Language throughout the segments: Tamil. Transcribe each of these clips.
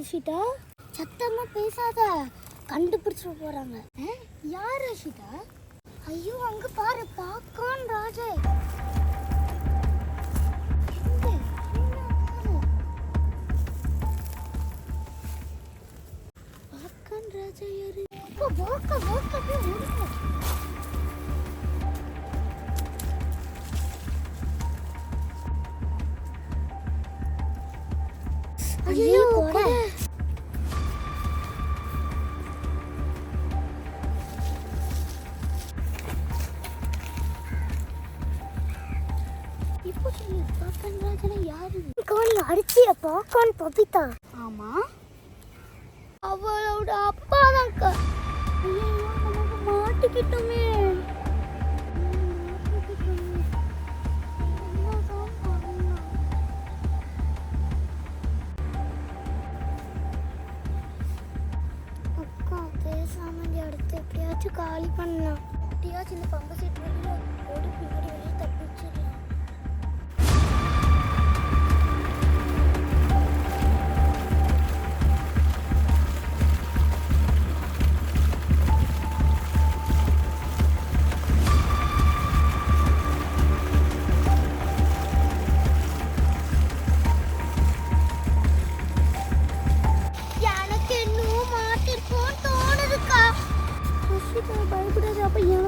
அர்ஷிதா சத்தமா பேசாத. கண்டுபிடிச்சிட போறாங்க? யார் அர்ஷிதா ஐயோ அங்க பாரு பாக்கான் ராஜா. பாக்கான் ராஜா யாரு? வாக்க வாக்க அப்படியே. ஐயோ கொடை சொல்லு பாக்கான் ராஜனா யாரு கோழி அடிச்சிய பாக்கான் பபிதா ஆமா அவளோட அப்பா தான் மாட்டிக்கிட்டோமே மாட்டிக்கிட்டோமே. என்னதான் பண்ணலாம்? அக்கா பேசாம இந்த இடத்த எப்படியாச்சும் காலி பண்ணலாம் எப்படியாச்சும் இந்த பம்பு செட் வெளியில ஓடி பின்னாடி வெளியே தப்பிச்சிடலாம்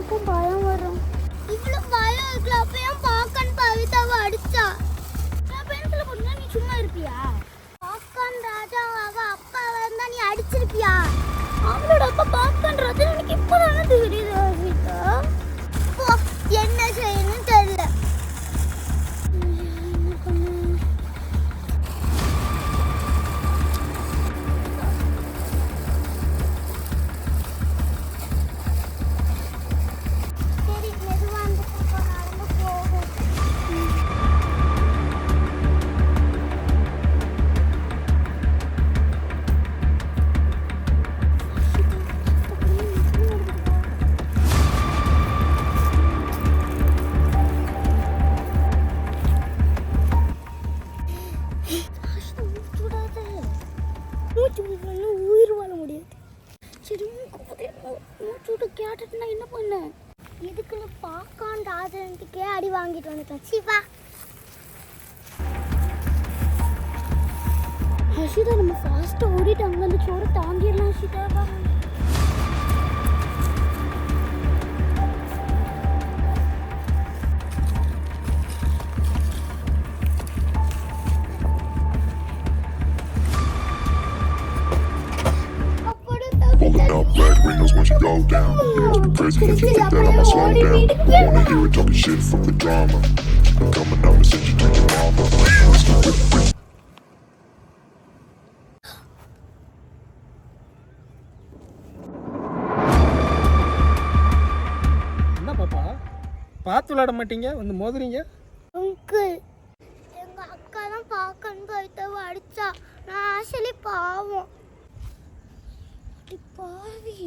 எனக்கும் பயம் வரும். இவ்வளவு பயம் இருக்குல்ல அப்ப ஏன் பாக்கன் பவிதாவை அடிச்சா? நான் கொஞ்சம் நீ சும்மா இருப்பியா? பாக்கான் ராஜா அப்பா வந்தா நீ அடிச்சிருப்பியா? மூச்சு விடலன்னா உயிர் வாழ முடியாது. சரி மூக்கு மூச்சு விட்டு கேட்டுட்டு நான் என்ன பண்ணேன் இதுக்குன்னு பார்க்காண்ட ராஜன்ட்டுக்கே அடி வாங்கிட்டு வந்துட்டேன் சிவா. ஹர்ஷிதா நம்ம ஃபாஸ்ட்டாக ஓடிட்டு அங்கே அந்த சோறு தாங்கிடலாம் Harshita. Crazy if you think that I'ma slow down. Wanna hear it talking shit from the drama. I'm coming to send you to your mama. Mr. Whip, whip. என்ன பாப்பா பார்த்து விளையாட மாட்டீங்க வந்து மோதுறீங்க அங்கிள் எங்க அக்கா தான் பாக்கன் பைத்தவ அடிச்சா நான் ஆக்சுவலி பாவம் அடி பாவி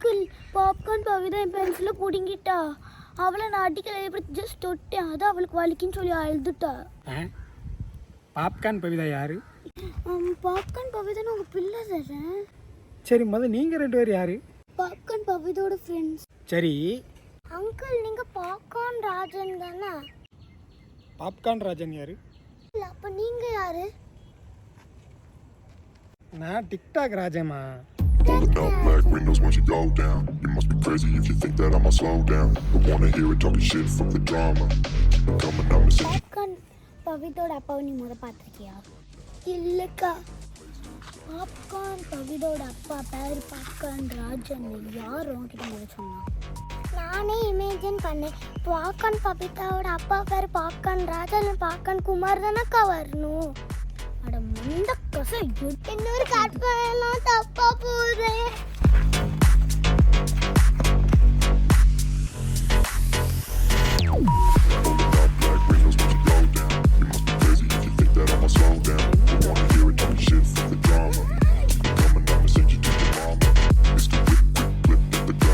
அங்கிள் பாப்கார்ன் பவி தான் என் பென்சிலை பிடுங்கிட்டா அவளை நான் அடிக்கல இப்படி ஜஸ்ட் தொட்டேன். அது அவளுக்கு வலிக்குன்னு சொல்லி அழுதுட்டா. பாப்கார்ன் பவிதா யாரு? பாப்கார்ன் பவி தானே உங்கள் பிள்ளை தரேன் சரி முத நீங்கள் ரெண்டு பேர் யாரு? பாப்கார்ன் பவிதோட ஃப்ரெண்ட்ஸ் சரி. அங்கிள் நீங்கள் பாப்கார்ன் ராஜன் தானே? பாப்கார்ன் ராஜன் யாரு? இல்லை அப்போ நீங்கள் யாரு? நான் TikTok Rajamma. Pulling black windows once you go down. You must be crazy if you think that I'ma slow down. But wanna hear it talking shit from the drama. I'm coming to send you popcorn பவிதோட அப்பாவை நீ முத பார்த்துருக்கியா இல்லைக்கா பாப்கார்ன் பவிதோட அப்பா பேர் பாப்கார்ன் ராஜன் யார் உன்கிட்ட முத சொன்னா நானே இமேஜின் பண்ணேன் பாப்கார்ன் பபிதாவோட அப்பா பேர் பாப்கார்ன் ராஜன் பாப்கார்ன் குமார் தானக்கா வரணும் அட மண்ட கசை இன்னொரு கற்பனைலாம்